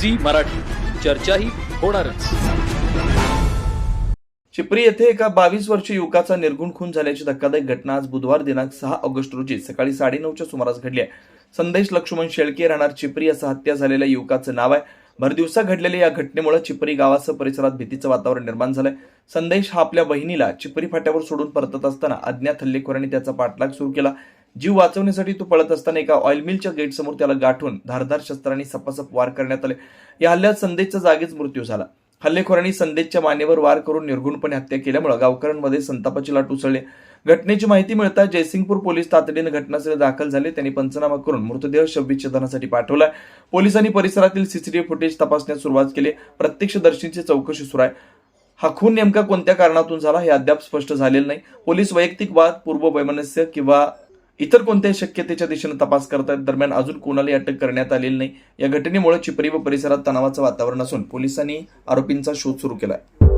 Zee Marathi. चर्चाही होणारच. चिपरी येथे एका बावीस वर्षीय युवकाचा निर्गुण खून झाल्याची धक्कादायक घटना आज बुधवार दिनांक सहा ऑगस्ट रोजी सकाळी साडेनऊच्या सुमारास घडली आहे. संदेश लक्ष्मण शेळके राहणार चिपरी असं हत्या झालेल्या युवकाचं नाव आहे. भरदिवसा घडलेल्या या घटनेमुळे चिपरी गावासह परिसरात भीतीचं वातावरण निर्माण झालंय. संदेश हा आपल्या बहिणीला चिपरी फाट्यावर सोडून परतत असताना अज्ञात हल्लेखोरांनी त्याचा पाठलाग सुरू केला. जीव वाचवण्यासाठी तो पळत असताना एका ऑइल मिलच्या गेटसमोर त्याला गाठून धारधार शस्त्रांनी सपासप वार करण्यात आले. या हल्ल्यात संदेशचा जागीच मृत्यू झाला. हल्लेखोरांनी संदेशच्या मानेवर वार करून निर्गुणपणे हत्या केल्यामुळे गावकऱ्यांमध्ये संतापाची लाट उसळली. घटनेची माहिती मिळता जयसिंगपूर पोलीस तातडीने घटनास्थळी दाखल झाले. त्यांनी पंचनामा करून मृतदेह शवविच्छेदनासाठी पाठवला. पोलिसांनी परिसरातील सीसीटीव्ही फुटेज तपासण्यास सुरुवात केली. प्रत्यक्षदर्शींची चौकशी सुरू आहे. हा खून नेमका कोणत्या कारणातून झाला हे अद्याप स्पष्ट झालेलं नाही. पोलीस वैयक्तिक वाद पूर्व वैमनस्य किंवा इतर कोणत्याही शक्यतेच्या दिशेने तपास करतायत दरम्यान अजून कोणालाही अटक करण्यात आलेली नाही. या घटनेमुळे चिपरी व परिसरात तणावाचं वातावरण असून पोलिसांनी आरोपींचा शोध सुरू केला आहे